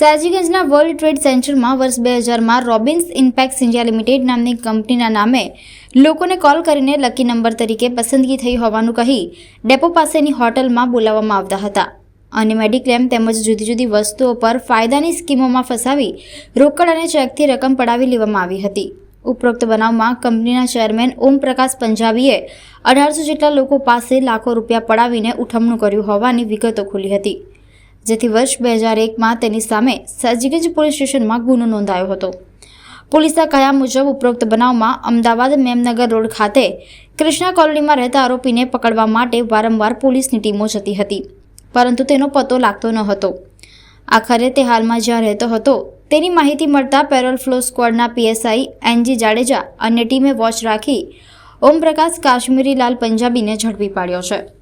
સાજીગંજના world trade સેન્ટરમાં વર્ષ બે હજારમાં રોબિન્સ ઇમ્પેક્ટ ઇન્ડિયા લિમિટેડ નામની કંપનીના નામે લોકોને કોલ કરીને લકી નંબર તરીકે પસંદગી થઈ હોવાનું કહી ડેપો પાસેની હોટલમાં બોલાવવામાં આવતા હતા. અને મેડિક્લેમ તેમજ જુદી જુદી વસ્તુઓ પર ફાયદાની સ્કીમોમાં ફસાવી રોકડ અને ચેકથી રકમ પડાવી લેવામાં આવી હતી. ઉપરોક્ત બનાવમાં કંપનીના ચેરમેન ઓમપ્રકાશ પંજાબીએ અઢારસો જેટલા લોકો પાસે લાખો રૂપિયા પડાવીને ઉઠમણું કર્યું હોવાની વિગતો ખુલી હતી, જેથી વર્ષ બે હજાર એકમાં તેની સામે સાજીગંજ પોલીસ સ્ટેશનમાં ગુનો નોંધાયો હતો. પોલીસના કહ્યા મુજબ ઉપરોક્ત બનાવમાં અમદાવાદ મેમનગર રોડ ખાતે કૃષ્ણા કોલોનીમાં રહેતા આરોપીને પકડવા માટે વારંવાર પોલીસની ટીમો જતી હતી, પરંતુ તેનો પતો લાગતો ન હતો. આખરે તે હાલમાં જ્યાં રહેતો હતો તેની માહિતી મળતા પેરોલ ફ્લો સ્ક્વોડના પીએસઆઈ એનજી જાડેજા અને ટીમે વોચ રાખી. ઓમપ્રકાશ કાશ્મીરી લાલ પંજાબીને ઝડપી પાડ્યો છે.